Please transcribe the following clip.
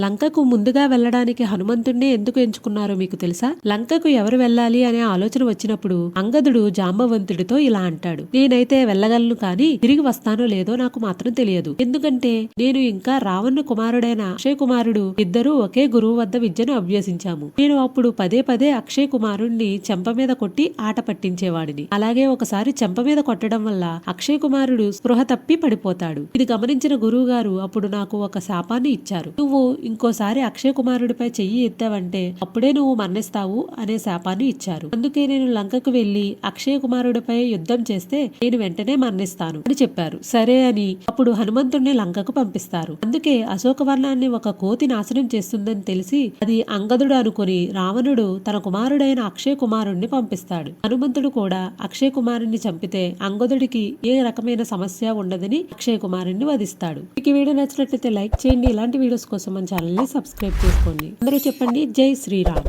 లంకకు ముందుగా వెళ్ళడానికి హనుమంతుణ్ణే ఎందుకు ఎంచుకున్నారో మీకు తెలుసా? లంకకు ఎవరు వెళ్ళాలి అనే ఆలోచన వచ్చినప్పుడు అంగదుడు జాంబవంతుడితో ఇలా అంటాడు. నేనైతే వెళ్ళగలను కానీ తిరిగి వస్తానో లేదో నాకు మాత్రం తెలియదు. ఎందుకంటే నేను ఇంకా రావణ కుమారుడైన అక్షయ్ కుమారుడు. ఇద్దరూ ఒకే గురువు వద్ద విద్యను అభ్యసించాము. నేను అప్పుడు పదే పదే అక్షయ్ కుమారుణ్ణి చెంప మీద కొట్టి ఆట పట్టించేవాడిని. అలాగే ఒకసారి చెంప మీద కొట్టడం వల్ల అక్షయ్ కుమారుడు స్పృహ తప్పి పడిపోతాడు. ఇది గమనించిన గురువు గారు అప్పుడు నాకు ఒక శాపాన్ని ఇచ్చారు. నువ్వు ఇంకోసారి అక్షయ్ కుమారుడిపై చెయ్యి ఎత్తావంటే అప్పుడే నువ్వు మరణిస్తావు అనే శాపాన్ని ఇచ్చారు. అందుకే నేను లంకకు వెళ్ళి అక్షయ్ కుమారుడిపై యుద్ధం చేస్తే నేను వెంటనే మరణిస్తాను అని చెప్పారు. సరే అని అప్పుడు హనుమంతుణ్ణి లంకకు పంపిస్తారు. అందుకే అశోకవర్ణాన్ని ఒక కోతి నాశనం చేస్తుందని తెలిసి అది అంగదుడు అనుకుని రావణుడు తన కుమారుడైన అక్షయ్ కుమారుణ్ణి పంపిస్తాడు. హనుమంతుడు కూడా అక్షయ్ కుమారుణ్ణి చంపితే అంగదుడికి ఏ రకమైన సమస్య ఉండదని అక్షయ్ కుమారుణ్ణి వధిస్తాడు. మీకు వీడియో నచ్చినట్లయితే లైక్ చేయండి. ఇలాంటి వీడియోస్ కోసం మంచి ఛానల్ని సబ్స్క్రైబ్ చేసుకోండి. అందరూ చెప్పండి జై శ్రీరామ్.